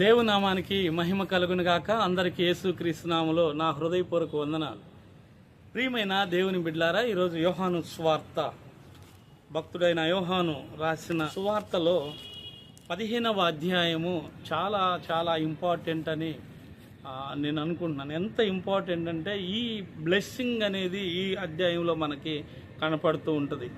దేవునామానికి మహిమ కలుగునుగాక. అందరికి యేసుక్రీస్తు నా హృదయపూర్వక వందనాలు. ప్రియమైన దేవుని బిడ్లారా ఈరోజు యోహాను స్వార్త. భక్తుడైన యోహాను రాసిన సువార్తలో పదిహేనవ అధ్యాయము చాలా చాలా ఇంపార్టెంట్ అని నేను అనుకుంటున్నాను. ఎంత ఇంపార్టెంట్ అంటే ఈ బ్లెస్సింగ్ అనేది ఈ అధ్యాయంలో మనకి కనపడుతూ ఉంటుంది.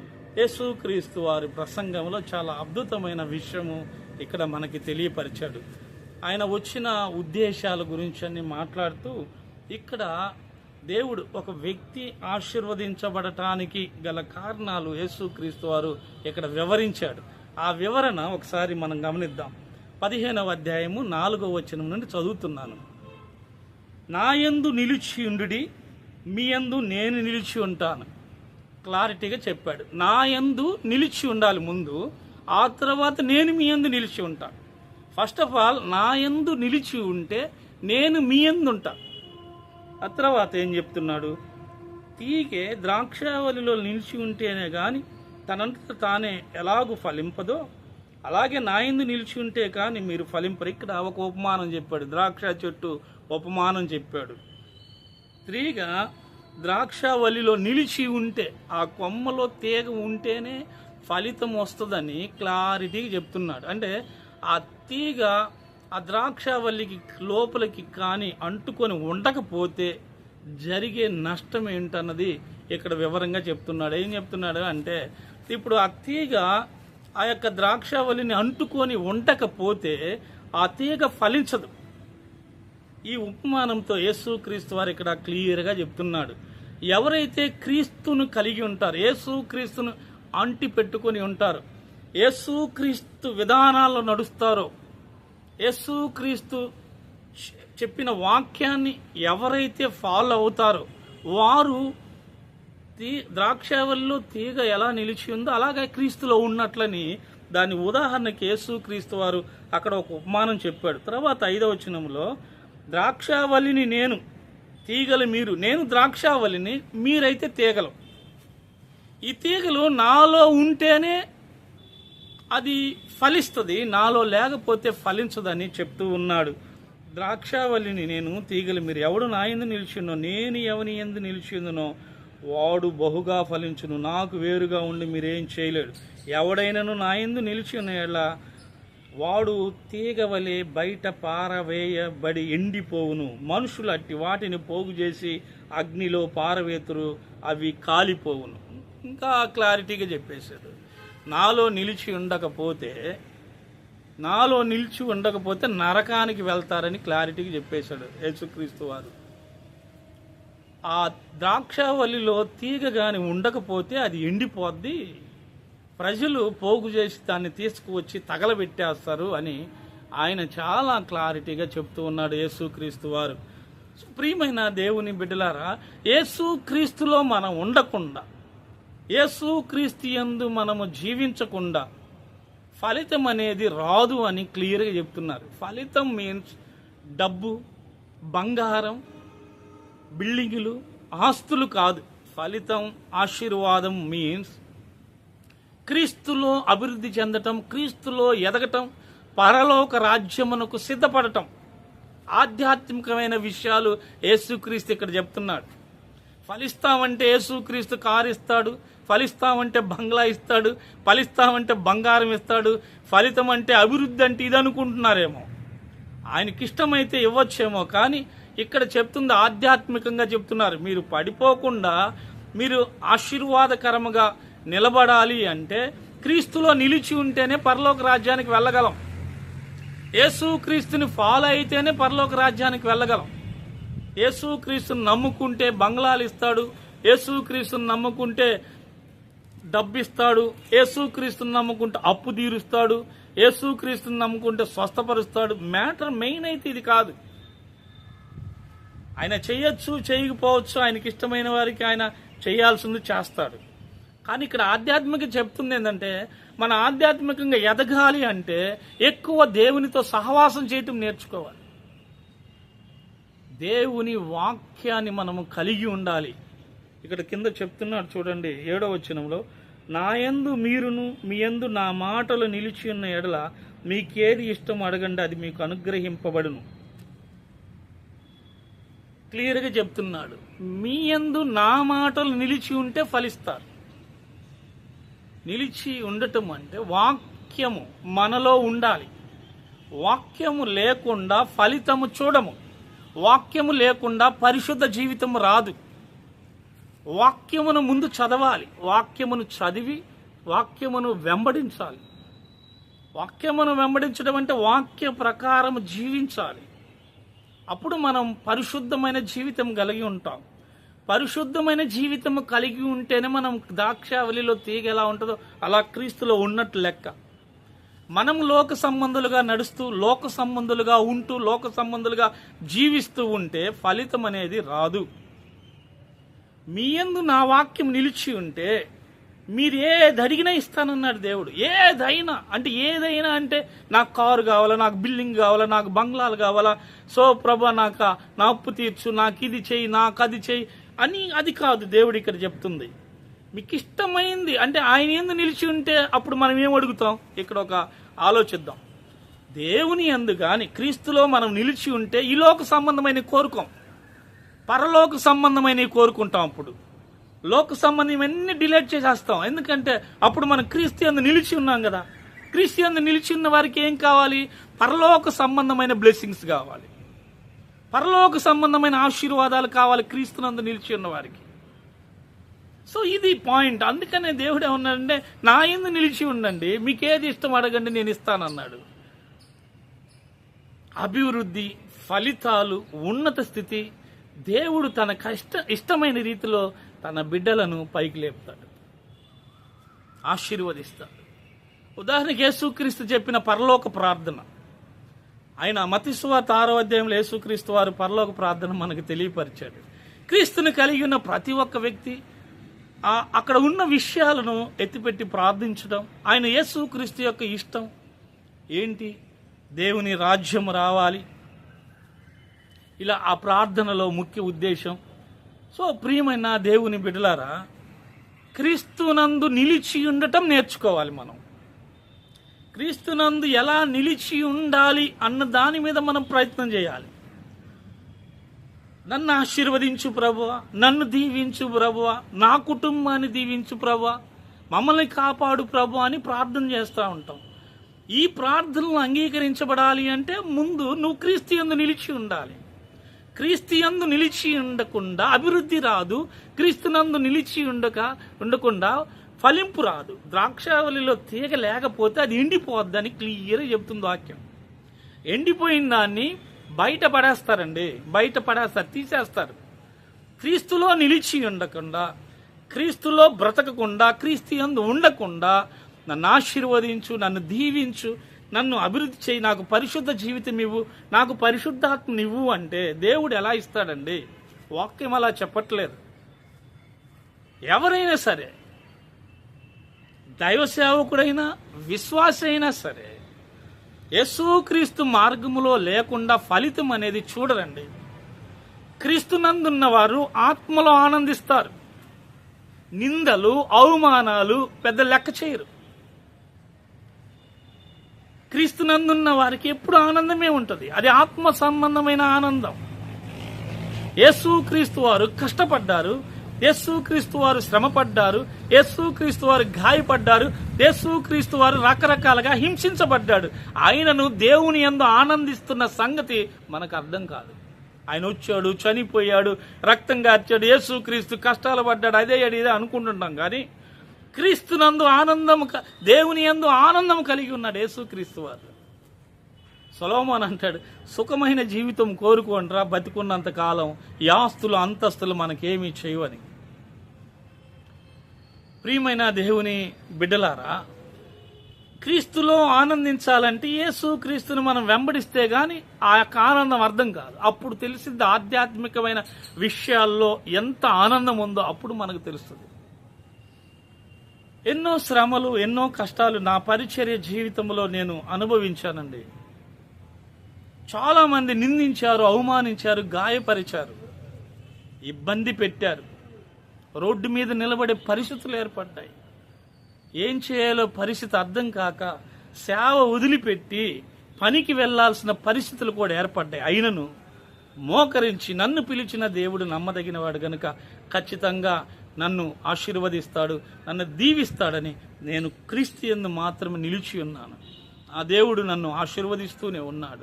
యేసుక్రీస్తు వారి ప్రసంగంలో చాలా అద్భుతమైన విషయము ఇక్కడ మనకి తెలియపరిచాడు. ఆయన వచ్చిన ఉద్దేశాల గురించి అని మాట్లాడుతూ ఇక్కడ దేవుడు ఒక వ్యక్తి ఆశీర్వదించబడటానికి గల కారణాలు యేసుక్రీస్తు వారు ఇక్కడ వివరించాడు. ఆ వివరణ ఒకసారి మనం గమనిద్దాం. పదిహేనవ అధ్యాయము నాలుగవ వచనం నుండి చదువుతున్నాను. నాయందు నిలిచి ఉండుడి మీ యందు నేను నిలిచి ఉంటాను. క్లారిటీగా చెప్పాడు. నా యందు నిలిచి ఉండాలి ముందు ఆ తర్వాత నేను మీ యందు నిలిచి ఉంటాను. ఫస్ట్ ఆఫ్ ఆల్ నా యందు నిలిచి ఉంటే నేను మీ యందు ఉంటా ఆ తర్వాత ఏం చెప్తున్నాడు? తీగే ద్రాక్షావళిలో నిలిచి ఉంటేనే కానీ తనంత తానే ఎలాగూ ఫలింపదో అలాగే నా యందు నిలిచి ఉంటే కానీ మీరు ఫలింపరు. ఇక్కడ ఒక ఉపమానం చెప్పాడు. ద్రాక్ష చెట్టు ఉపమానం చెప్పాడు. స్త్రీగా ద్రాక్షావళిలో నిలిచి ఉంటే ఆ కొమ్మలో తీగ ఉంటేనే ఫలితం వస్తుందని క్లారిటీగా చెప్తున్నాడు. అంటే ఆ తీగ ఆ ద్రాక్షవల్లికి లోపలికి కానీ అంటుకొని ఉండకపోతే జరిగే నష్టం ఏంటన్నది ఇక్కడ వివరంగా చెప్తున్నాడు. ఏం చెప్తున్నాడు అంటే ఇప్పుడు ఆ తీగ ఆ యొక్క ద్రాక్షవల్లిని అంటుకొని ఉండకపోతే ఆ తీగ ఫలించదు. ఈ ఉపమానంతో యేసు క్రీస్తు వారు ఇక్కడ క్లియర్గా చెప్తున్నాడు. ఎవరైతే క్రీస్తును కలిగి ఉంటారు యేసు క్రీస్తును అంటి పెట్టుకొని ఉంటారు యేసుక్రీస్తు విధానాల్లో నడుస్తారో యేసుక్రీస్తు చెప్పిన వాక్యాన్ని ఎవరైతే ఫాలో అవుతారో వారు తీ ద్రాక్షావల్లిలో తీగ ఎలా నిలిచి ఉందో అలాగే క్రీస్తులో ఉన్నట్లని దాని ఉదాహరణకి యేసు క్రీస్తు వారు అక్కడ ఒక ఉపమానం చెప్పాడు. తర్వాత ఐదవ వచనంలో ద్రాక్షావళిని నేను తీగలు మీరు నేను ద్రాక్షావళిని మీరైతే తీగలు. ఈ తీగలు నాలో ఉంటేనే అది ఫలిస్తుంది నాలో లేకపోతే ఫలించదని చెప్తూ ఉన్నాడు. ద్రాక్షావల్లిని నేను తీగలు మీరు ఎవడు నా ఎందు నిలిచిందో నేను ఎవని ఎందు నిలిచిందునో వాడు బహుగా ఫలించును నాకు వేరుగా ఉండి మీరేం చేయలేడు ఎవడైనాను నా ఎందు నిలిచిన ఎలా వాడు తీగవలి బయట పారవేయబడి ఎండిపోవును. మనుషులు అట్టి వాటిని పోగు చేసి అగ్నిలో పారవేతురు అవి కాలిపోవును. ఇంకా క్లారిటీగా చెప్పేశాడు. నాలో నిలిచి ఉండకపోతే నాలో నిలిచి ఉండకపోతే నరకానికి వెళ్తారని క్లారిటీగా చెప్పేశాడు యేసుక్రీస్తు వారు. ఆ ద్రాక్షావల్లిలో తీగ కానీ ఉండకపోతే అది ఎండిపోద్ది ప్రజలు పోగు చేసి దాన్ని తీసుకువచ్చి తగలబెట్టేస్తారు అని ఆయన చాలా క్లారిటీగా చెప్తూ ఉన్నాడు యేసుక్రీస్తు వారు. ప్రియమైన దేవుని బిడ్డలారా యేసుక్రీస్తులో మనం ఉండకుండా యేసుక్రీస్తు యందు మనము జీవించకుండా ఫలితం అనేది రాదు అని క్లియర్గా చెప్తున్నారు. ఫలితం మీన్స్ డబ్బు బంగారం బిల్డింగులు ఆస్తులు కాదు. ఫలితం ఆశీర్వాదం మీన్స్ క్రీస్తులో అభివృద్ధి చెందటం క్రీస్తులో ఎదగటం పరలోక రాజ్యమునకు సిద్ధపడటం. ఆధ్యాత్మికమైన విషయాలు యేసుక్రీస్తు ఇక్కడ చెప్తున్నాడు. ఫలిస్తామంటే యేసుక్రీస్తు కారు ఇస్తాడు ఫలిస్తామంటే బంగ్లా ఇస్తాడు ఫలిస్తామంటే బంగారం ఇస్తాడు ఫలితం అంటే అభివృద్ధి అంటే ఇది అనుకుంటున్నారేమో. ఆయనకిష్టమైతే ఇవ్వచ్చేమో కానీ ఇక్కడ చెప్తుంది ఆధ్యాత్మికంగా చెప్తున్నారు. మీరు పడిపోకుండా మీరు ఆశీర్వాదకరముగా నిలబడాలి అంటే క్రీస్తులో నిలిచి ఉంటేనే పరలోక రాజ్యానికి వెళ్ళగలం. యేసు క్రీస్తుని ఫాలో అయితేనే పరలోక రాజ్యానికి వెళ్ళగలం. యేసుక్రీస్తుని నమ్ముకుంటే బంగ్లాలు ఇస్తాడు యేసుక్రీస్తుని నమ్ముకుంటే డబ్బు ఇస్తాడు నమ్ముకుంటే అప్పు తీరుస్తాడు యేసుక్రీస్తుని నమ్ముకుంటే స్వస్థపరుస్తాడు. మ్యాటర్ మెయిన్ అయితే ఇది కాదు. ఆయన చేయొచ్చు చేయకపోవచ్చు ఆయనకి ఇష్టమైన వారికి ఆయన చేయాల్సింది చేస్తాడు. కానీ ఇక్కడ ఆధ్యాత్మిక చెప్తుంది ఏంటంటే మన ఆధ్యాత్మికంగా ఎదగాలి అంటే ఎక్కువ దేవునితో సహవాసం చేయటం నేర్చుకోవాలి. దేవుని వాక్యాన్ని మనము కలిగి ఉండాలి. ఇక్కడ కింద చెప్తున్నాడు చూడండి ఏడో వచనంలో నా యందు మీరును మీ యందు నా మాటలు నిలిచి ఉన్న ఎడల మీకేది ఇష్టం అడగండి అది మీకు అనుగ్రహింపబడును. క్లియర్గా చెప్తున్నాడు మీ యందు నా మాటలు నిలిచి ఉంటే ఫలిస్తారు. నిలిచి ఉండటం అంటే వాక్యము మనలో ఉండాలి. వాక్యము లేకుండా ఫలితము చూడము. వాక్యము లేకుండా పరిశుద్ధ జీవితం రాదు. వాక్యమును ముందు చదవాలి. వాక్యమును చదివి వాక్యమును వెంబడించాలి. వాక్యమును వెంబడించడం అంటే వాక్య ప్రకారం జీవించాలి. అప్పుడు మనం పరిశుద్ధమైన జీవితం కలిగి ఉంటాం. పరిశుద్ధమైన జీవితం కలిగి ఉంటేనే మనం ద్రాక్షావళిలో తీగ ఎలా ఉంటుందో అలా క్రీస్తులో ఉన్నట్టు లెక్క. మనం లోక సంబంధులుగా నడుస్తూ లోక సంబంధులుగా ఉంటూ లోక సంబంధులుగా జీవిస్తూ ఉంటే ఫలితం అనేది రాదు. మీ యందు నా వాక్యం నిలిచి ఉంటే మీరు ఏది అడిగినా ఇస్తానన్నాడు దేవుడు. ఏదైనా అంటే ఏదైనా అంటే నాకు కారు కావాలా నాకు బిల్డింగ్ కావాలా నాకు బంగ్లాలు కావాలా సో ప్రభ నాకు నా అప్పు తీర్చు నాకు ఇది చేయి నాకు అది చేయి అని అది కాదు దేవుడు ఇక్కడ చెప్తుంది. మీకు ఇష్టమైంది అంటే ఆయన ఎందు నిలిచి ఉంటే అప్పుడు మనం ఏం అడుగుతాం? ఇక్కడ ఒక ఆలోచిద్దాం. దేవుని ఎందు కానీ క్రీస్తులో మనం నిలిచి ఉంటే ఈ లోక సంబంధమైన కోరుకోం. పరలోక సంబంధమైనవి కోరుకుంటాం అప్పుడు. లోక సంబంధమన్నీ డిలేట్ చేసేస్తాం. ఎందుకంటే అప్పుడు మనం క్రీస్తు యందు నిలిచి ఉన్నాం కదా. క్రీస్తు యందు నిలిచి ఉన్న వారికి ఏం కావాలి? పరలోక సంబంధమైన బ్లెస్సింగ్స్ కావాలి. పరలోక సంబంధమైన ఆశీర్వాదాలు కావాలి క్రీస్తునందు నిలిచి ఉన్న వారికి. సో ఇది పాయింట్ అందుకనే దేవుడు ఏమన్నాడంటే నా ఎందు నిలిచి ఉండండి. మీకేది ఇష్టం అడగండి నేను ఇస్తానన్నాడు. అభివృద్ధి ఫలితాలు ఉన్నత స్థితి దేవుడు తన కష్ట ఇష్టమైన రీతిలో తన బిడ్డలను పైకి లేపుతాడు. ఆశీర్వదిస్తాడు. ఉదాహరణకి యేసుక్రీస్తు చెప్పిన పరలోక ప్రార్థన. ఆయన మతిస్వాత ఆరో అధ్యాయంలో యేసుక్రీస్తు వారు పరలోక ప్రార్థన మనకు తెలియపరిచాడు. క్రీస్తుని కలిగి ఉన్న ప్రతి ఒక్క వ్యక్తి అక్కడ ఉన్న విషయాలను ఎత్తిపెట్టి ప్రార్థించడం. ఆయన యేసు క్రీస్తు యొక్క ఇష్టం. ఏంటి? దేవుని రాజ్యం రావాలి. ఇలా ఆ ప్రార్థనలో ముఖ్య ఉద్దేశం. సో ప్రియమైన దేవుని బిడ్డలారా క్రీస్తునందు నిలిచి ఉండటం నేర్చుకోవాలి మనం. క్రీస్తునందు ఎలా నిలిచి ఉండాలి అన్న దాని మీద మనం ప్రయత్నం చేయాలి. నన్ను ఆశీర్వదించు ప్రభువ నన్ను దీవించు ప్రభువ నా కుటుంబాన్ని దీవించు ప్రభువ మమ్మల్ని కాపాడు ప్రభు అని ప్రార్థన చేస్తూ ఉంటాం. ఈ ప్రార్థనలు అంగీకరించబడాలి అంటే ముందు నువ్వు క్రీస్తు యందు నిలిచి ఉండాలి. క్రీస్తుయందు నిలిచి ఉండకుండా అభివృద్ధి రాదు. క్రీస్తునందు నిలిచి ఉండక ఉండకుండా ఫలింపు రాదు. ద్రాక్షావళిలో తీగ లేకపోతే అది ఎండిపోద్దని క్లియర్గా చెప్తుంది వాక్యం. ఎండిపోయిన దాన్ని బయట పడేస్తారండి బయట పడేస్తారు తీసేస్తారు. క్రీస్తులో నిలిచి ఉండకుండా క్రీస్తులో బ్రతకకుండా క్రీస్తు ఉండకుండా నన్ను ఆశీర్వదించు నన్ను దీవించు నన్ను అభివృద్ధి చేయి నాకు పరిశుద్ధ జీవితం ఇవ్వు నాకు పరిశుద్ధాత్మ ఇవ్వు అంటే దేవుడు ఎలా ఇస్తాడండి? వాక్యం అలా చెప్పట్లేదు. ఎవరైనా సరే దైవ సేవకుడైనా విశ్వాసైనా సరే యేసుక్రీస్తు మార్గములో లేకుండా ఫలితం అనేది చూడరండి. క్రీస్తునందున్న వారు ఆత్మలో ఆనందిస్తారు. నిందలు అవమానాలు పెద్ద లెక్క చేయరు. క్రీస్తునందున్న వారికి ఎప్పుడు ఆనందమే ఉంటుంది. అది ఆత్మ సంబంధమైన ఆనందం. యేసు క్రీస్తు వారు కష్టపడ్డారు. యేసుక్రీస్తు వారు శ్రమపడ్డారు యేసుక్రీస్తు వారు గాయపడ్డారు యేసుక్రీస్తు వారు రకరకాలుగా హింసించబడ్డాడు. ఆయనను దేవుని యందు ఆనందిస్తున్న సంగతి మనకు అర్థం కాదు. ఆయన వచ్చాడు చనిపోయాడు రక్తం కార్చాడు యేసుక్రీస్తు కష్టాలు పడ్డాడు అదే అడి ఇదే అనుకుంటుంటాం కానీ క్రీస్తునందు ఆనందం క- దేవుని యందు ఆనందం కలిగి ఉన్నాడు యేసుక్రీస్తు వారు. సొలోమోన్ అంటాడు సుఖమైన జీవితం కోరుకోండిరా బతికున్నంత కాలం ఈ ఆస్తులు అంతస్తులు మనకేమీ చేయవని. ప్రియమైన దేవుని బిడ్డలారా క్రీస్తులో ఆనందించాలంటే యేసు క్రీస్తుని మనం వెంబడిస్తే గాని ఆ యొక్క ఆనందం అర్థం కాదు. అప్పుడు తెలిసింది ఆధ్యాత్మికమైన విషయాల్లో ఎంత ఆనందం ఉందో అప్పుడు మనకు తెలుస్తుంది. ఎన్నో శ్రమలు ఎన్నో కష్టాలు నా పరిచర్య జీవితంలో నేను అనుభవించానండి. చాలామంది నిందించారు అవమానించారు గాయపరిచారు ఇబ్బంది పెట్టారు. రోడ్డు మీద నిలబడే పరిస్థితులు ఏర్పడ్డాయి. ఏం చేయాలో పరిస్థితి అర్థం కాక సేవ వదిలిపెట్టి పనికి వెళ్ళాల్సిన పరిస్థితులు కూడా ఏర్పడ్డాయి. అయినను మోకరించి నన్ను పిలిచిన దేవుడు నమ్మదగినవాడు గనుక ఖచ్చితంగా నన్ను ఆశీర్వదిస్తాడు నన్ను దీవిస్తాడని నేను క్రీస్తు మాత్రమే నిలిచి ఉన్నాను. ఆ దేవుడు నన్ను ఆశీర్వదిస్తూనే ఉన్నాడు.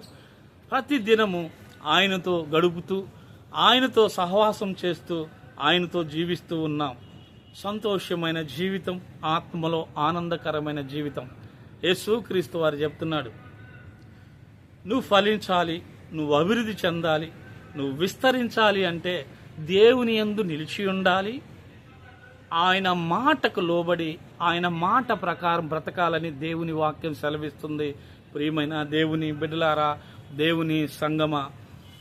ప్రతి దినము ఆయనతో గడుపుతూ ఆయనతో సహవాసం చేస్తూ ఆయనతో జీవిస్తూ ఉన్నాం సంతోషమైన జీవితం ఆత్మలో ఆనందకరమైన జీవితం. యేసుక్రీస్తు వారు చెప్తున్నాడు నువ్వు ఫలించాలి నువ్వు అభివృద్ధి చెందాలి నువ్వు విస్తరించాలి అంటే దేవుని ఎందు నిలిచి ఉండాలి. ఆయన మాటకు లోబడి ఆయన మాట ప్రకారం బ్రతకాలని దేవుని వాక్యం సెలవిస్తుంది. ప్రియమైన దేవుని బిడ్డలారా దేవుని సంగమ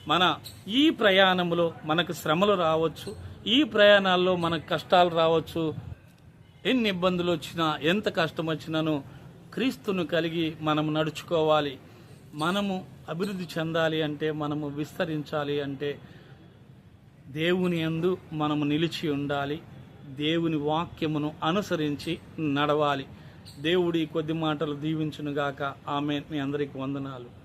మన ఈ ప్రయాణంలో మనకు శ్రమలు రావచ్చు ఈ ప్రయాణాల్లో మనకు కష్టాలు రావచ్చు. ఎన్ని ఇబ్బందులు వచ్చినా ఎంత కష్టం వచ్చినాను క్రీస్తును కలిగి మనం నడుచుకోవాలి. మనము అభివృద్ధి చెందాలి అంటే మనము విస్తరించాలి అంటే దేవుని యందు మనము నిలిచి ఉండాలి. దేవుని వాక్యమును అనుసరించి నడవాలి. దేవుడి కొద్ది మాటలు దీవించునుగాక. ఆమె మీ అందరికి వందనాలు.